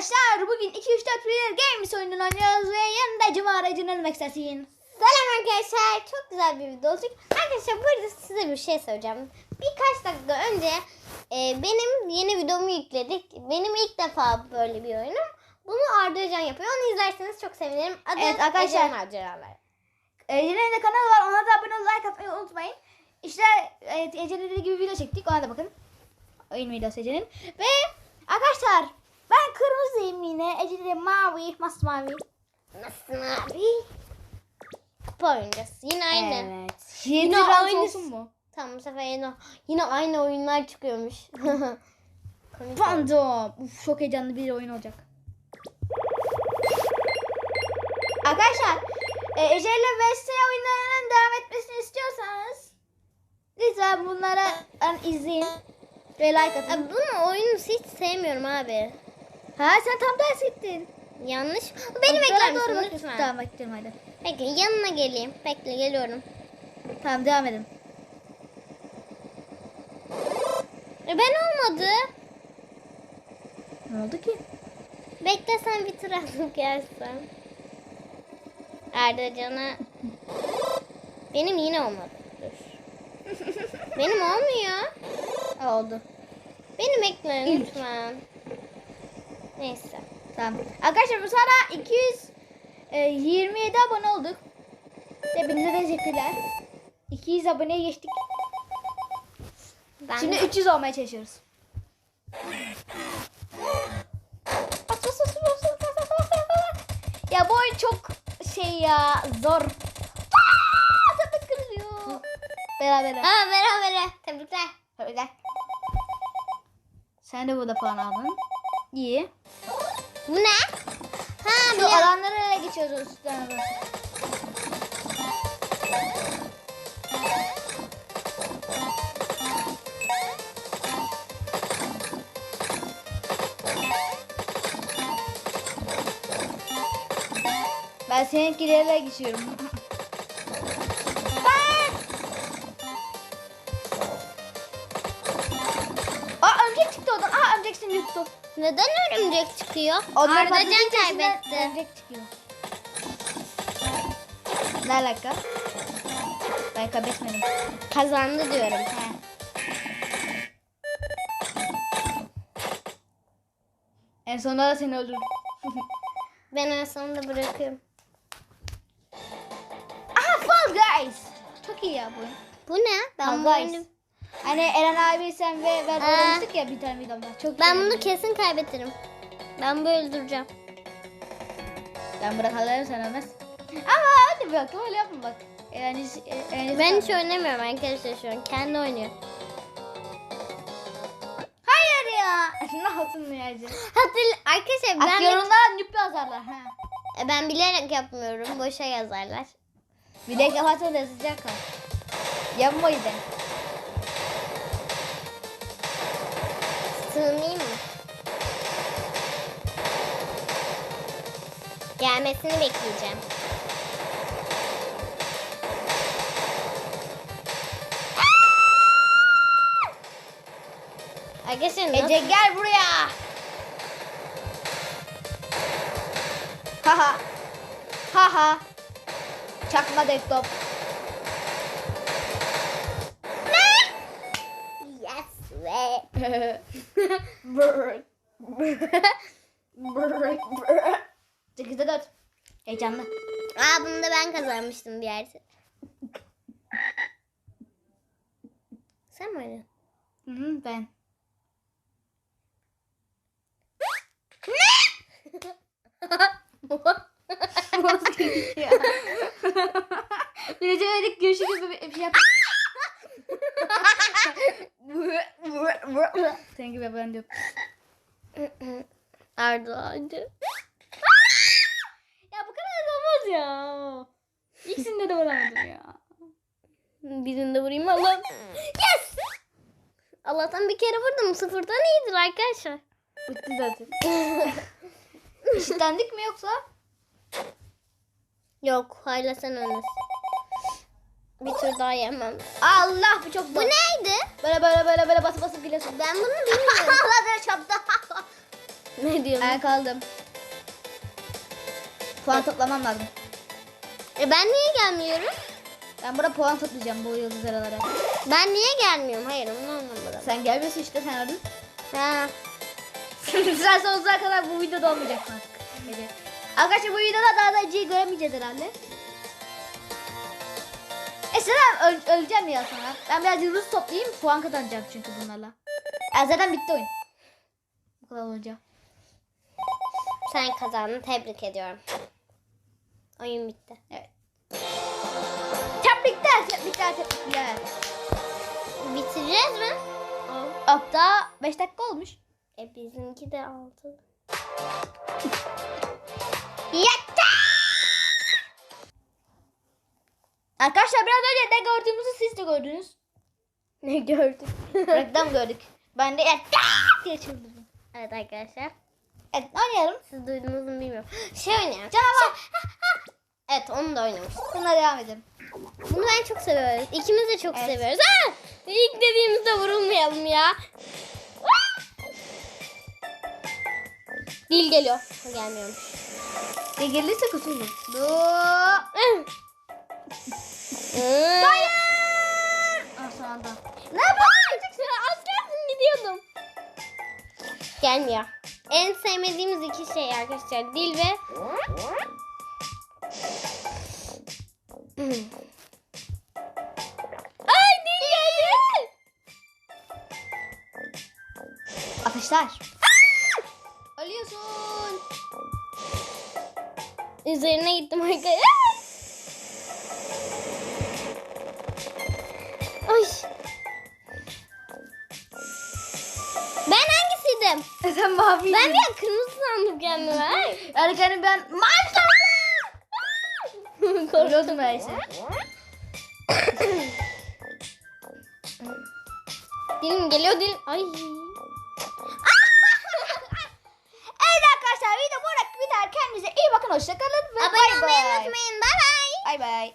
Arkadaşlar bugün 2 3 4 Real Games oyununu oynuyoruz ve yanında Cuma aracını ölmek istersin. Selam arkadaşlar. Çok güzel bir video olacak. Arkadaşlar burada size bir şey söyleyeceğim. Birkaç dakika önce e, benim yeni videomu yükledik. Benim ilk defa böyle bir oyunum. Bunu Arda Öcan yapıyor. Onu izlerseniz çok sevinirim. Adı Evet arkadaşlar. Ecem Maceralar. Ece'nin de kanalı var ona da abone olup like atmayı unutmayın. İşte evet, Ece'nin dediği gibi video çektik ona da bakın. Oyun videosu Ece'nin. Ve arkadaşlar ben kırmızıyım yine. Ece de mavi, masmavi. Nasıl abi? Kupa oynayacağız. Yine aynı. Evet. Yine aynı olsun mu? Tamam bu sefer yine, yine aynı oyunlar çıkıyormuş. Phantom. Uf, çok heyecanlı bir oyun olacak. Arkadaşlar e, Ece ile VS oyunlarının devam etmesini istiyorsanız lütfen bunlara yani izleyin ve like atın. Abi bunu oyunu hiç sevmiyorum abi. Ha sen tam tersi ettin. Yanlış. Beni bekler misin lütfen? Tamam bekliyorum hadi. Bekle yanına geleyim. Bekle geliyorum. Tamam devam edin. E ben olmadı. Ne oldu ki? Bekle sen bir tur atıp gelsen. Erdocan'a. Benim yine olmadı. Dur. Benim olmuyor. Oldu. Beni bekle lütfen. Neyse. Tamam. Arkadaşlar bu sırada 227 abone olduk. Hepinize teşekkürler. 200 aboneye geçtik. Ben Şimdi 300 olmaya çalışıyoruz. Ya bu oyun çok şey ya zor. Tabii kırılıyor. Beraber. Aa beraber. Tebrikler. Öyle. Sen de burada puan aldın. İyi. Bu ne? Ha Şu alanlara ele geçiyoruz üstten alın. Ben seninkilerle geçiyorum. Ben! Aa örümcek çıktı oradan. Aa örümcek seni yuttu. Neden örümcek çıkıyor? Onlar Ardacan kaybetti. Örümcek çıkıyor. Ne alaka? Ben kaybetmedim. Kazandı diyorum. He. En sonunda da seni öldürdüm. Ben en sonunda bırakıyorum. Aha Fall Guys. Çok iyi ya bu. Bu ne? Ben Fall bu Guys. oyunu- Hani Eren abi sen ve ben Ha. oynamıştık ya bir tane videomda. Çok Ben bunu kesin kaybetirim. Ben bu öldüreceğim. Ben bırakalım sen ölmez. Ama hadi bak öyle yapma bak. Eren hiç, Eren hiç Ben hiç oynamıyorum arkadaşlar şu an. Kendi oynuyor. Hayır ya. ne olsun ya. Hatırla arkadaşlar ben, yorumlara nüp yazarlar. Ha. E, ben bilerek yapmıyorum. Boşa yazarlar. Bir de kapatın da sıcak kal. Yapma o yüzden. Sığınayım mı? Gelmesini bekleyeceğim. Arkadaşlar? Ece gel buraya. Haha. Haha. Çakma desktop. Yes ve Sekizde dört. Heyecanlı. Aa bunu da ben kazanmıştım bir yerde. Sen mi oynadın? Hı hı, ben. Söyledik görüşürüz bir bir şey yap. Senin gibi ben diyorum. Arda. Ya bu kadar da olmaz ya. İkisinde de vuramadım ya. Birinde vurayım Allah'ım. Yes! Allah'tan bir kere vurdum. Sıfırdan iyidir arkadaşlar. Bitti zaten. İşitlendik mi yoksa? Yok hala sen öndesin. Bir tur daha yemem. Allah bu çok Bu neydi? Böyle böyle böyle böyle basıp basıp gidiyorsun. Ben bunu bilmiyorum. Allah da çarptı. Ne diyorsun? Ben kaldım. Puan toplamam lazım. E ben niye gelmiyorum? Ben burada puan toplayacağım bu yıldız aralara. Ben niye gelmiyorum? Hayır onu anlamadım. Sen gelmiyorsun işte sen öldün. Ha. sen sonsuza kadar bu videoda olmayacaksın artık. Arkadaşlar bu videoda daha da acıyı göremeyeceğiz herhalde. E Selam öl- öleceğim ya sonra. Ben biraz yıldız toplayayım puan kazanacağım çünkü bunlarla. Ya zaten bitti oyun. Bu kadar olunca. Sen kazandın. Tebrik ediyorum. Oyun bitti. Evet. Tebrikler, tebrikler, tebrikler. Bitireceğiz mi? Hatta 5 dakika olmuş. E bizimki de altı. Arkadaşlar biraz önce ne gördüğümüzü siz de gördünüz. Ne gördük? Reklam gördük. Ben de ya diye çıldırdım. evet arkadaşlar. Evet oynayalım. Siz duydunuz mu bilmiyorum. Şey oynayalım. Canavar. Evet onu da oynamış. Buna devam edelim. Bunu ben çok seviyoruz. İkimiz de çok Evet. seviyoruz. Ha! İlk dediğimizde vurulmayalım ya. Dil geliyor. Gelmiyormuş. E gelirse kötü olur. Dur. Hayır. Anda. Ne yapıyorsun? Az gelsin gidiyordum. Gelmiyor. En sevmediğimiz iki şey arkadaşlar. Dil ve... Ay dil geldi. Ateşler. Ölüyorsun. Üzerine gittim arkadaşlar. Ay. Ben hangisiydim? Sen mavi. Ben bir kırmızı sandım kendimi. Erkenim ben mavi Korktum. Ölüyordum öyleyse. Dilim geliyor dilim. Ay. Evet arkadaşlar video burada biter. Kendinize iyi bakın. Hoşçakalın ve Abone bay olmayı unutmayın. Bay bay. Bay bay.